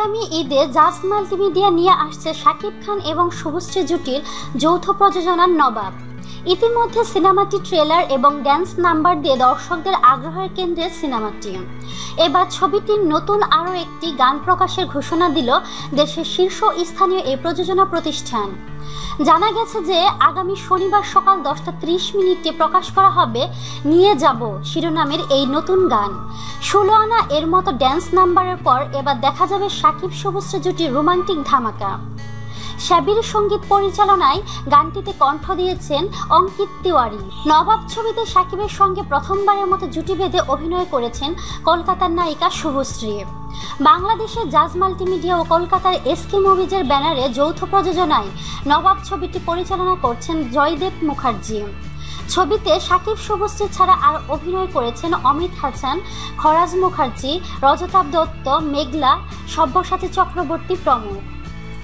আগামী ঈদে জাজ মাল্টিমিডিয়া নিয়ে আসছে শাকিব খান এবং শুভশ্রী জুটির যৌথ প্রযোজনার নবাব। ইতিমধ্যে সিনেমাটি ট্রেলার এবং ড্যান্স নাম্বার দিয়ে দর্শকদের আগ্রহের কেন্দ্রে সিনেমাটি। এবার ছবিটির নতুন আরও একটি গান প্রকাশের ঘোষণা দিল দেশের শীর্ষ স্থানীয় এই প্রযোজনা প্রতিষ্ঠান। জানা গেছে যে, আগামী শনিবার সকাল দশটা ত্রিশ মিনিটে প্রকাশ করা হবে নিয়ে যাব শিরোনামের এই নতুন গান। ষোলো আনা এর মতো ড্যান্স নাম্বারের পর এবার দেখা যাবে সাকিব শুভশ্রী জুটির রোমান্টিক ধামাকা। শ্যাবির সংগীত পরিচালনায় গানটিতে কণ্ঠ দিয়েছেন অঙ্কিত তিওয়ারি। নবাব ছবিতে সাকিবের সঙ্গে প্রথমবারের মতো জুটি বেঁধে অভিনয় করেছেন কলকাতার নায়িকা শুভশ্রী। বাংলাদেশের জাজ মাল্টিমিডিয়া ও কলকাতার এসকে মুভিজের ব্যানারে যৌথ প্রযোজনায় নবাব ছবিটি পরিচালনা করছেন জয়দেব মুখার্জি। ছবিতে সাকিব শুভশ্রী ছাড়া আর অভিনয় করেছেন অমিত হাসান, খরাজ মুখার্জি রজতাব দত্ত, মেঘলা, সব্যসাচী চক্রবর্তী প্রমুখ।